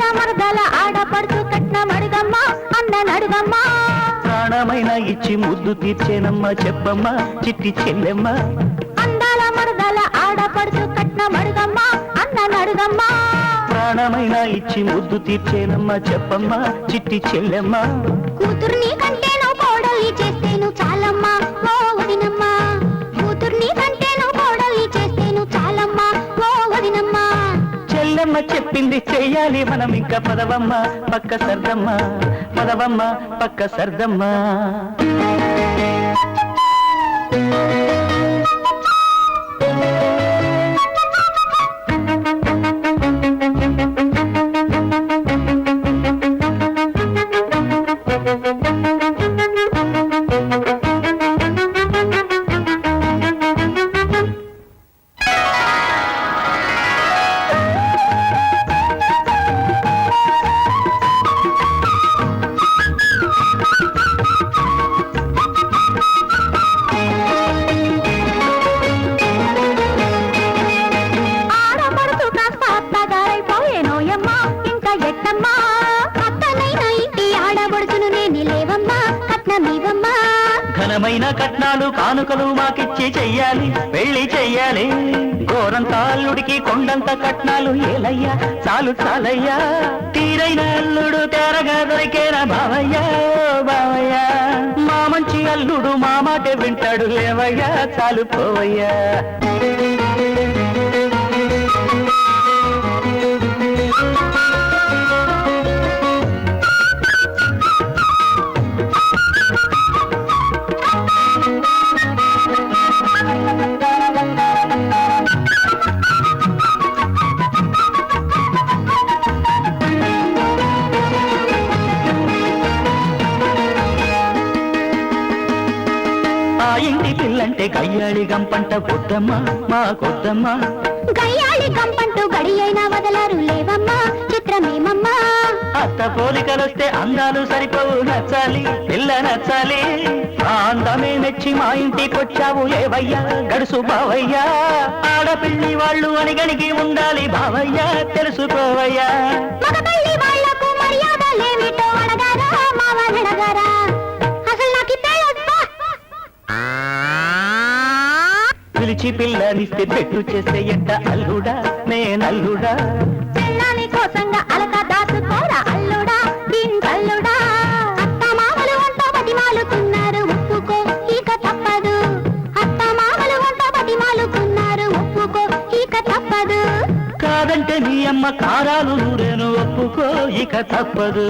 అందాల మరదల ఆడపడుచు కట్నం అడుగమ్మా అన్న నడుగమ్మా. ప్రాణమైన ఇచ్చి ముద్దు తీర్చేనమ్మా చెప్పమ్మా చిట్టి చెల్లెమ్మ. అందాల మరదల ఆడపడుచు కట్నం అడుగమ్మా అన్న నడుగమ్మా. ప్రాణమైన ఇచ్చి ముద్దు తీర్చేనమ్మా చెప్పమ్మా చిట్టి చెల్లెమ్మ. కూతుర్ని కంటేను చెల్లెమ్మ చెప్పింది చెయ్యాలి మనం ఇంకా పదవమ్మ పక్క సర్దమ్మ పదవమ్మ పక్క సర్దమ్మ. ఘనమైన కట్నాలు కానుకలు మాకిచ్చి చెయ్యాలి పెళ్ళి చెయ్యాలి. గోరంత అల్లుడికి కొండంత కట్నాలు ఏలయ్యా చాలు చాలయ్యా. తీరైన అల్లుడు తేరగా దొరికేరా బావయ్యా బావయ్యా. మా మంచి అల్లుడు మా మాట వింటాడు లేవయ్యా చాలు పోవయ్యా. ఇంటి పిల్లంటే గయ్యాళి గంపంట కొద్దమ్మా మా కొద్దమ్మా. గయ్యాళి కంపంటూ గడి అయినా వదలరు లేవమ్మా చిత్రమేమమ్మా. అత్త పోలికలొస్తే అందాలు సరిపోవు నచ్చాలి పిల్ల నచ్చాలి. ఆ అందమే మెచ్చి మా ఇంటికొచ్చావు ఏవయ్యా గడుసు బావయ్యా. ఆడపిల్లి వాళ్ళు అణిగణిగి ఉండాలి బావయ్యా తెలుసుకోవయ్యా. పిలిచి పిల్లనిస్తే పెట్టు చేస్తే ఎట్ట అల్లుడా నేనల్లుడా. పెళ్ళాని కోసంగా అలక దాచుకోరా అల్లుడా దీంకల్లుడా అత్త మామలు వంట బతిమాలుతున్నారు ఒప్పుకో ఇక తప్పదు. అత్త మామలు వంట బతిమాలుతున్నారు ఒప్పుకో ఇక తప్పదు. కాదంటే నీ అమ్మ కారాలు నూరేను ఒప్పుకో ఇక తప్పదు.